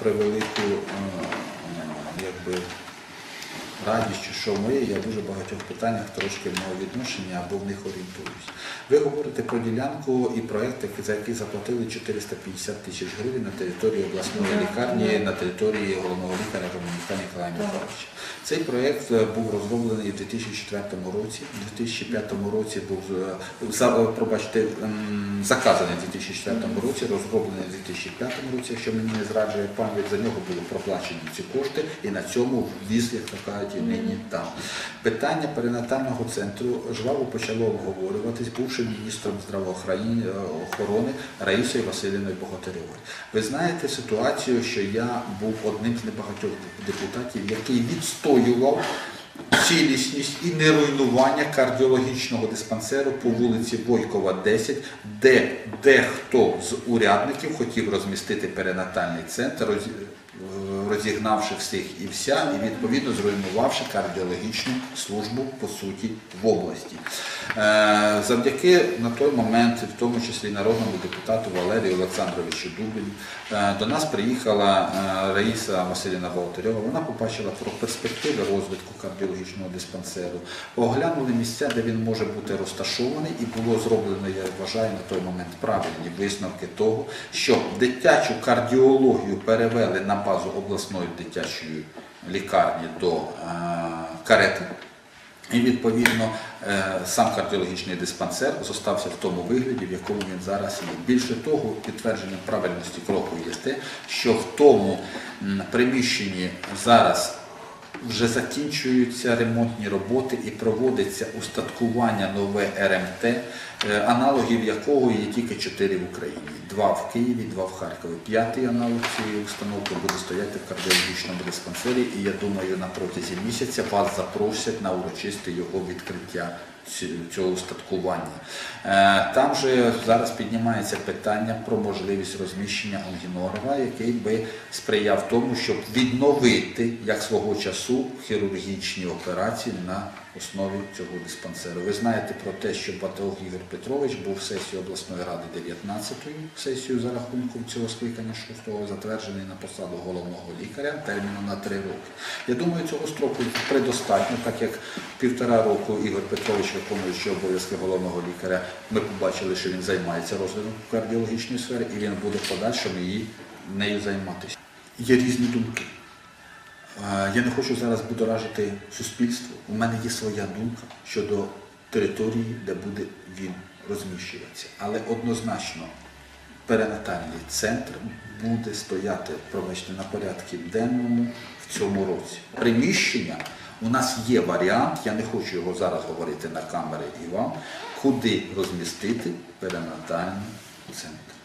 превелику е, якби, радість, чи що ми, я в дуже багатьох питаннях трошки мав відношення або в них орієнтуюсь. Ви говорите про ділянку і проєкт, за який заплатили 450 тисяч гривень на території обласної лікарні, на території головного лікаря Романіка Ніколая Михайловича. Цей проєкт е, був розроблений у 2004 році. У 2005 році був е, е, пробачте, ем, заказаний у 2004 році, розроблений у 2005 році, якщо мені не зраджує пам'ять, за нього були проплачені ці кошти, і на цьому віз, як то кажуть, і нині там. Питання перинатального центру жваво почало обговорюватись бувшим міністром здравоохорони Раїсою Василівною Богатирьовою. Ви знаєте ситуацію, що я був одним з небагатьох депутатів, який відстоював цілісність і неруйнування кардіологічного диспансеру по вулиці Войкова, 10, де дехто з урядників хотів розмістити перинатальний центр, розігнавши всіх і вся, і відповідно зруйнувавши кардіологічну службу по суті в області. Е, Завдяки на той момент, в тому числі народному депутату Валерію Олександровичу Дубіню, е, до нас приїхала е, Раїса Василівна Богатирьова. Вона побачила про перспективи розвитку кардіологічного диспансеру, оглянули місця, де він може бути розташований, і було зроблено, я вважаю, на той момент правильні висновки того, що дитячу кардіологію перевели на базу обласної дитячої лікарні до е, карети. І відповідно е, сам кардіологічний диспансер зостався в тому вигляді, в якому він зараз є. Більше того, підтвердженням правильності кроку є те, що в тому приміщенні зараз вже закінчуються ремонтні роботи і проводиться устаткування нове РМТ, е, аналогів якого є тільки чотири в Україні. Два в Києві, два в Харкові. П'ятий аналог цієї установки буде стояти в кардіологічному диспансері, і я думаю, на протязі місяця вас запросять на урочисте його відкриття цього устаткування. Е, Там же зараз піднімається питання про можливість розміщення ангінографа, який би сприяв тому, щоб відновити як свого часу хірургічні операції на основі цього диспансеру. Ви знаєте про те, що Баталог Ігор Петрович був сесією обласної ради 19-ї сесією за рахунком цього скликання 6-го, затверджений на посаду головного лікаря терміном на три роки. Я думаю, цього строку предостатньо, так як півтора року Ігор Петрович, виконуючи обов'язки головного лікаря, ми побачили, що він займається розвитком кардіологічної сфери, і він буде в подальшому її нею займатися. Є різні думки. Е, Я не хочу зараз будоражити суспільство. У мене є своя думка щодо території, де буде він розміщуватися. Але однозначно перинатальний центр буде стояти пробачте, на порядку денному в цьому році. Приміщення у нас є варіант, я не хочу його зараз говорити на камери і вам, куди розмістити перинатальний центр.